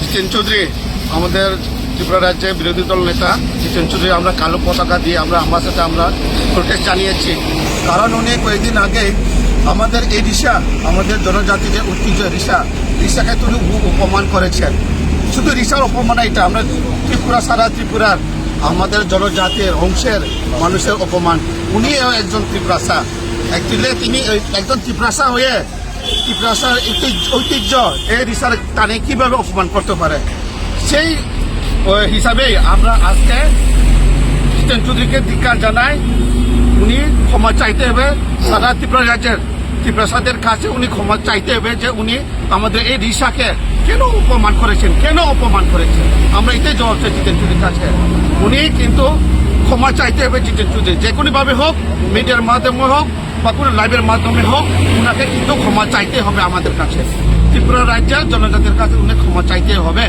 Chicken Chowdhury, আমাদের ত্রিপুরা রাজ্যে বিরোধী দল নেতা চিকেন চৌধুরী, আমরা কালো পতাকা দিয়ে আমরা আমার সাথে আমরা প্রোটেস্ট জানিয়েছি। কারণ উনি কয়েকদিন আগে আমাদের এই রিসা আমাদের জনজাতিকে ঐতিহ্য রিসা রিসাকে তিনি অপমান করেছেন। শুধু রিসার অপমান এটা আমরা ত্রিপুরা, সারা ত্রিপুরার আমাদের জনজাতির, অংশের মানুষের অপমান উনিও একজন ত্রিপুরাসা অ্যাকচুয়ালি তিনি একজন ত্রিপুরাসা হয়ে ত্রিপুরাসার ঐতিহ্য- এই রিসার টানে কীভাবে অপমান করতে পারে? সেই হিসাবেই আমরা আজকে জিতেন চৌধুরীকে ধিকার জানাই। উনি ক্ষমা চাইতে হবে। সারা ত্রিপুরা রাজ্যের ত্রিপ্রাসাদের কাছে উনি ক্ষমা চাইতে হবে যে উনি আমাদের এই রিসাকে কেন অপমান করেছেন, কেন অপমান করেছেন? আমরা এটাই জবাব চাই জিতেন চৌধুরীর কাছে। উনি কিন্তু ক্ষমা চাইতে হবে জিতেন চৌধুরী যে কোনোভাবে হোক, মিডিয়ার মাধ্যমে হোক বা কোনো লাইভের মাধ্যমে হোক ওনাকে কিন্তু ক্ষমা চাইতে হবে আমাদের কাছে। ত্রিপুরা রাজ্যের জনজাতির কাছে উনি ক্ষমা চাইতে হবে।